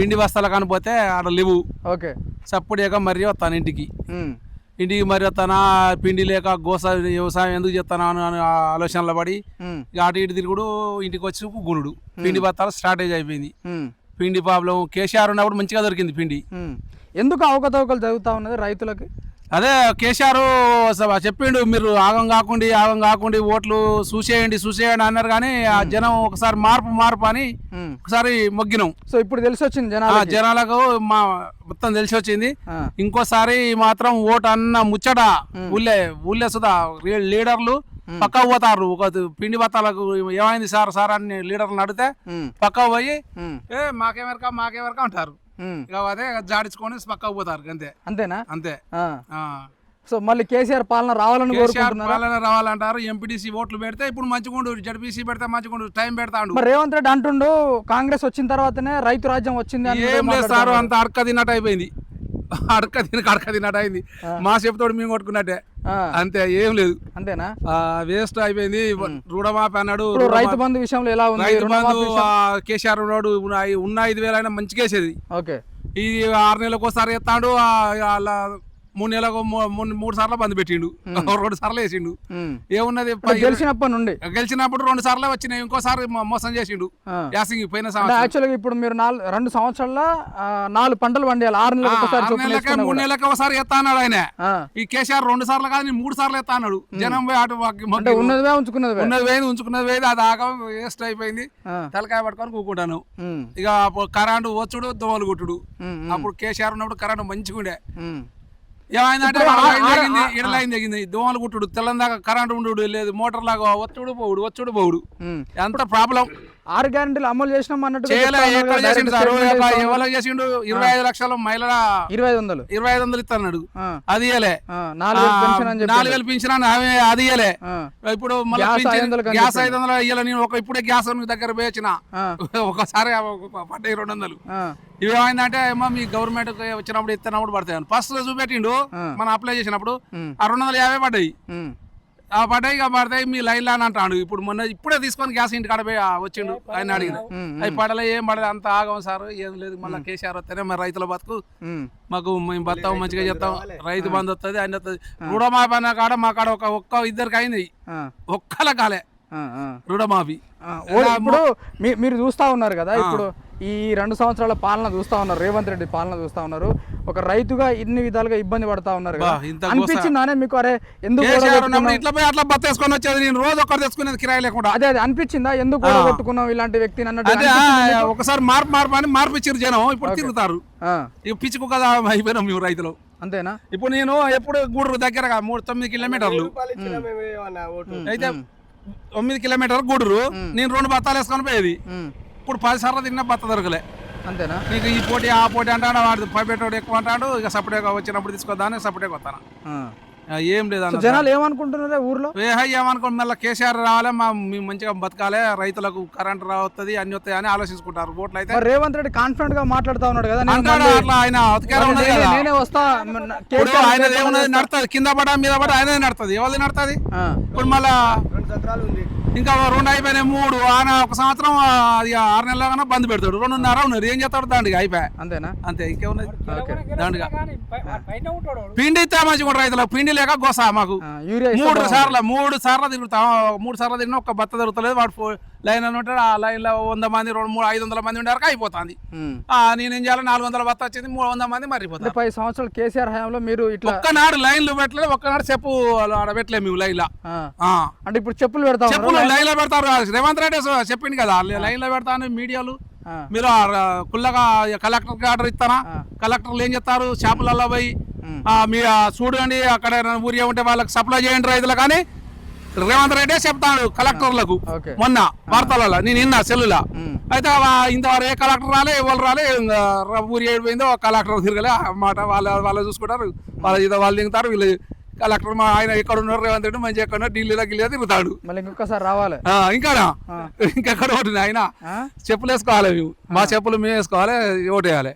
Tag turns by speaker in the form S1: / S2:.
S1: పిండి బస్తాల కానిపోతే ఆడ లేవు.
S2: ఓకే.
S1: చప్పుడేక మరీ వస్తాను ఇంటికి. ఇంటికి మరి వస్తానా పిండి లేక గోస వ్యవసాయం ఎందుకు చేస్తానా అని ఆలోచనలో పడి అటు ఇటు తిరుగుడు ఇంటికి వచ్చి గురుడు పిండి బత్తాలు స్టార్టేజ్ అయిపోయింది. పిండి ప్రాబ్లం కేసీఆర్ ఉన్నప్పుడు మంచిగా దొరికింది పిండి.
S2: ఎందుకు అవకతవకలు జరుగుతూ ఉన్నది రైతులకి?
S1: అదే కేసీఆర్ చెప్పిండు మీరు ఆగం కాకుండా ఆగం కాకుండా ఓట్లు చూసేయండి చూసేయండి అన్నారు కానీ ఆ జనం ఒకసారి మార్పు మార్పు అని. ఒకసారి మొగ్గినాం.
S2: సో ఇప్పుడు తెలిసి వచ్చింది
S1: ఆ
S2: జనాలకి?
S1: మా మొత్తం తెలిసి వచ్చింది ఇంకోసారి మాత్రం ఓటు అన్న ముచ్చట ఊళ్ళే ఊళ్ళే సుధా లీడర్లు పక్క పోతారు. ఒక పిండి బత్తాలకు ఏమైంది సార్ సార్ అని లీడర్లు అడిగితే పక్క పోయి ఏ మాకేమెరక మాకేమెరక అంటారు. అదే జాడించుకొని పక్కకు పోతారు అంతే.
S2: అంతేనా?
S1: అంతే.
S2: సో మళ్ళీ కేసీఆర్ పాలన రావాలని
S1: పాలన రావాలంటారు ఎంపీటీసీ ఓట్లు పెడితే ఇప్పుడు మంచిగుండు జడ్పీసీ పెడితే మంచిగుండు టైం పెడతాడు
S2: మరి రేవంత్ రెడ్డి అంటుండు కాంగ్రెస్ వచ్చిన తర్వాతనే రైతు రాజ్యం వచ్చింది అని
S1: ఏం లేదు సార్ అంత అడక తిన్నట్టు అయిపోయింది. అడక తినక అడక తిన్నట్టు అయింది. మా చెప్తోడు మేము కొట్టుకున్నట్టే. అంతే ఏం లేదు.
S2: అంతేనా?
S1: వేస్ట్ అయిపోయింది. రుణమాపి అన్నాడు
S2: రైతు బంధు విషయంలో ఎలా ఉంది?
S1: రైతు బంధు
S2: రుణమాఫీ
S1: కేసీఆర్ ఉన్నాడు ఉన్న ఐదు వేలు అయినా మంచిగా వేసేది
S2: ఓకే.
S1: ఇది ఆరు నెలలకు ఒకసారి ఎత్తాడు అలా మూడు నెలలకు మూడు సార్లు బంద్ పెట్టిండు. రెండు సార్లు వేసిండు. ఏమున్నది?
S2: గెలిచినప్పటి నుండి.
S1: గెలిచినప్పుడు రెండు సార్లు వచ్చినాయి. ఇంకోసారి మోసం చేసిండు. యాసింగి పోయిన
S2: యాక్చువల్గా ఇప్పుడు మీరు నాలుగు రెండు సంవత్సరాల్లో ఆ, నాలుగు పంటలు పండియాలి. ఆరు నెలలకు
S1: మూడు. నెలలకి ఒకసారి ఎత్తా అన్నాడు ఆయన. ఈ కేసీఆర్ రెండు సార్లు కాదు మూడు సార్లు ఎత్తా అన్నాడు. జనం పోయి అటు
S2: ఉన్నదివే ఉంచుకున్నదివే
S1: ఉన్నది వేది ఉంచుకున్నది వేది అది ఆగం వేస్ట్ అయిపోయింది. తలకాయ పట్టుకొని కూకుంటాను. ఇక కరెంటు వచ్చుడు దోమలు కొట్టుడు. అప్పుడు కేసీఆర్ ఉన్నప్పుడు కరెంటు మంచిగా ఉండే
S2: ఉమ్.
S1: ఏమైందంటే ఈడ లైన్ తెగింది దోమలు కుట్టుడు తెల్లందాకా కరెంటు ఉండు లేదు మోటార్ లాగా వచ్చుడు పోవుడు వచ్చుడు పోవుడు. ఎంత ప్రాబ్లం.
S2: ఆరు గ్యారెంటీలు అమలు చేసినాం అన్నట్టు
S1: చేసిండు ఇరవై ఐదు లక్షల మహిళల
S2: ఇరవై ఐదు వందలు.
S1: ఇరవై ఐదు వందలు ఇస్తున్నాడు
S2: ఆ,
S1: అది ఇయ్యలే.
S2: ఆ, నాలుగు వేలు పెన్షన్
S1: అది ఇయ్యలే.
S2: ఆ,
S1: ఇప్పుడు
S2: గ్యాస్ ఐదు
S1: వందలు ఇయ్యాలి. నేను ఒక ఇప్పుడే గ్యాస్ దగ్గర పోయొచ్చిన. ఒకసారి పడ్డాయి రెండు వందలు.
S2: ఆ,
S1: ఇవి ఏమైందంటే ఏమో మీ గవర్నమెంట్ వచ్చినప్పుడు ఇస్తున్నప్పుడు పడతాయి ఫస్ట్ చూపెట్టిండు. మనం అప్లై చేసినప్పుడు. ఆ రెండు వందల యాభై పడ్డాయి. ఆ పడ్డాయి ఇక పడతాయి మీ లైన్ అని అంటాడు. ఇప్పుడు మొన్న ఇప్పుడే తీసుకొని గ్యాస్ ఇంటి కాడ వచ్చిండు. ఆయన అడిగిన అవి పడలే ఏం పడలే అంత ఆగం సార్ ఏం లేదు. మళ్ళీ కేసీఆర్ వస్తేనే మరి రైతుల బతుకు. మాకు మేము బతాం మంచిగా చేస్తాం రైతు బంధు వస్తుంది అన్ని వస్తుంది. రుణమాఫీ అన్న కాడ మా కాడ ఒక ఒక్క ఇద్దరికి అయింది. ఒక్కల కాలే. రుణమాఫీ.
S2: ఇప్పుడు మీరు చూస్తా ఉన్నారు కదా ఇప్పుడు ఈ రెండు సంవత్సరాల పాలన చూస్తా ఉన్నారు. రేవంత్ రెడ్డి పాలన చూస్తా ఉన్నారు. ఒక రైతుగా ఇన్ని విధాలుగా ఇబ్బంది పడతా ఉన్నారు. అనిపించిందానే మీకు? అరే ఎందుకు
S1: ఇట్లా పోయి అట్లా బతేసుకొని వచ్చేది నేను రోజు ఒక్కరు తెచ్చుకునేది కిరాయి లేకుండా.
S2: అదే అదే అనిపించిందా? ఎందుకు ఓడగొట్టుకున్నాం ఇలాంటి వ్యక్తిని అన్నట్టు?
S1: ఒకసారి మార్పు మార్పు అని మార్పు ఇచ్చారు జనం. ఇప్పుడు తిరుగుతారు. పిచ్చుకు కదా అయిపోయినాం మేము రైతులు.
S2: అంతేనా?
S1: ఇప్పుడు నేను ఎప్పుడు గూడూరు దగ్గరగా మూడు తొమ్మిది కిలోమీటర్లు. అయితే తొమ్మిది కిలోమీటర్ గూడూరు. నేను రెండు బత్తాలు వేసుకొని పోయేది. ఇప్పుడు పది సార్లు తిన్న బత్త దొరకలే.
S2: అంతేనా?
S1: నీకు ఈ పోటీ ఆ పోటీ అంటాడు వాడు పైపెట్టోడు ఎక్కువ అంటాడు ఇక సపరేట్గా వచ్చినప్పుడు తీసుకొద్దామని సపరేట్గా వస్తాను? ఏం లేదు
S2: జనాలు ఏమనుకుంటున్నారే ఊర్లో?
S1: ఏమనుకో మళ్ళీ కేసీఆర్ రావాలి మా మేము మంచిగా బతకాలి రైతులకు కరెంట్ రావస్తుంది అన్ని వస్తాయి అని ఆలోచించుకుంటారు ఓట్లు అయితే
S2: రేవంత్ రెడ్డి కాన్ఫిడెంట్గా మాట్లాడుతా ఉన్నాడు కదా
S1: అంటాడు అట్లా ఆయన
S2: నేనే- వస్తా
S1: ఆయన ఏమున్నది? నడుతుంది కింద పడ మీద పడ ఆయనదే నడుతుంది ఎవరిది నడుతుంది ఇప్పుడు మళ్ళా ఇంకా రెండు అయిపోయినాయి మూడు. ఆయన ఒక సంవత్సరం ఆ, అది ఆరు నెలల కన్నా బంద్ పెడతాడు. రెండున్నర ఉన్నారు ఏం చేస్తాడు దాండిగా అయిపోయా.
S2: అంతేనా?
S1: అంతే ఇంకేమున్నది? పిండి ఇస్తే మంచిగా రైతులకు. పిండి లేక గోస మాకు. మూడు. సార్లు మూడు సార్లు తిరుగుతాం. మూడు సార్లు తిరిగినా ఒక్క బత్త దొరుకుతలేదు. వాడు లైన్ అని ఉంటాడు. ఆ లైన్లో వంద మంది రెండు మూడు ఐదు వందల మంది ఉండే వరకు అయిపోతుంది. ఆ, నేనేం చేయాలి? నాలుగు వందల బత్త వచ్చింది మూడు వందల మంది
S2: అంటే
S1: మరిపోతారు
S2: పది సంవత్సరాలు కేసీఆర్ హయాంలో మీరు ఇట్లా
S1: ఒక్కనాడు లైన్లు పెట్టలేదు ఒక్కనాడు చెప్పు ఆడ పెట్టలేము మేము లైన్
S2: ఆ,
S1: ఆ.
S2: అంటే ఇప్పుడు చెప్పులు పెడతా
S1: చెప్పులు లైన్లో పెడతారు రేవంత్ రెడ్డి చెప్పింది కదా లైన్లో పెడతాను మీడియాలు. మీరు కుల్లగా కలెక్టర్కి ఆర్డర్ ఇస్తానా కలెక్టర్లు ఏం చెప్తారు షాపులలో పోయి
S2: ఉమ్.
S1: ఆ, మీ ఆ చూడండి అక్కడ ఊరియా ఉంటే వాళ్ళకి సప్లై చేయండి రైతులు కానీ రేవంత్ రెడ్డి చెప్తాడు కలెక్టర్లకు మొన్న వార్తలలో నేను విన్నా సెల్లులా. అయితే ఇంతవరకు ఏ కలెక్టర్ రాలే ఎవరు రాలే ఇంకా ఊరి ఏడిపోయిందో కలెక్టర్ తిరగలే మాట వాళ్ళ వాళ్ళు చూసుకుంటారు వాళ్ళ ఇదో వాళ్ళు దిగుతారు వీళ్ళు కలెక్టర్ మా ఆయన ఎక్కడ ఉన్నారు రేవంత్ రెడ్డి మంచి ఎక్కడ ఢిల్లీలో గిల్లీలో తిరుగుతాడు.
S2: మళ్ళీ ఇంకొకసారి రావాలి.
S1: ఆ, ఇంకానా ఇంకెక్కడ ఒకటి ఆయన? చెప్పులు వేసుకోవాలి మా చెప్పులు మేము వేసుకోవాలి ఓటు వేయాలి.